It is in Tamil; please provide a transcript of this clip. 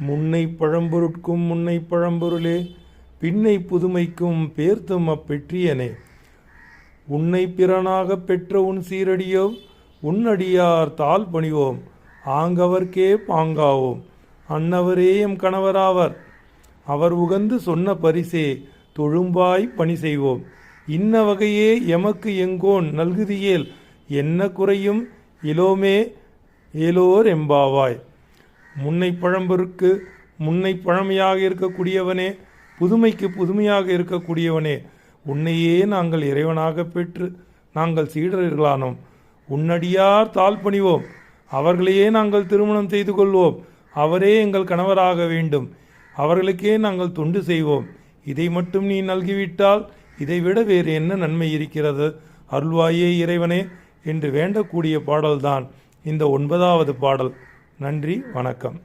முன்னை பழம்பொருட்கும் முன்னை பழம்பொருளே பின்னை புதுமைக்கும் பேர்த்தும் அப்பெற்றியனே. உன்னை பிறனாகப் பெற்ற உன் சீரடியோ உன்னடியார் தாழ் பணிவோம். ஆங்கவர்க்கே பாங்காவோம். அன்னவரே எம் கணவராவர். அவர் உகந்து சொன்ன பரிசே தொழும்பாய் பணி செய்வோம். இன்ன வகையே எமக்கு எங்கோன் நல்குதியேல் என்ன குறையும் இலோமே ஏலோர் எம்பாவாய். முன்னை பழம்பொருக்கு முன்னை பழமையாக இருக்கக்கூடியவனே புதுமைக்கு புதுமையாக இருக்கக்கூடியவனே உன்னையே நாங்கள் இறைவனாக பெற்று நாங்கள் சீடர்களானோம். உன்னடியார் தாழ் பணிவோம் அவர்களையே நாங்கள் திருமணம் செய்து கொள்வோம். அவரே எங்கள் கணவராக வேண்டும். அவர்களுக்கே நாங்கள் தொண்டு செய்வோம். இதை மட்டும் நீ நல்கிவிட்டால் இதைவிட வேறு என்ன நன்மை இருக்கிறது? அருள்வாயே இறைவனே என்று வேண்டக்கூடிய பாடல்தான் இந்த ஒன்பதாவது பாடல். நன்றி வணக்கம்.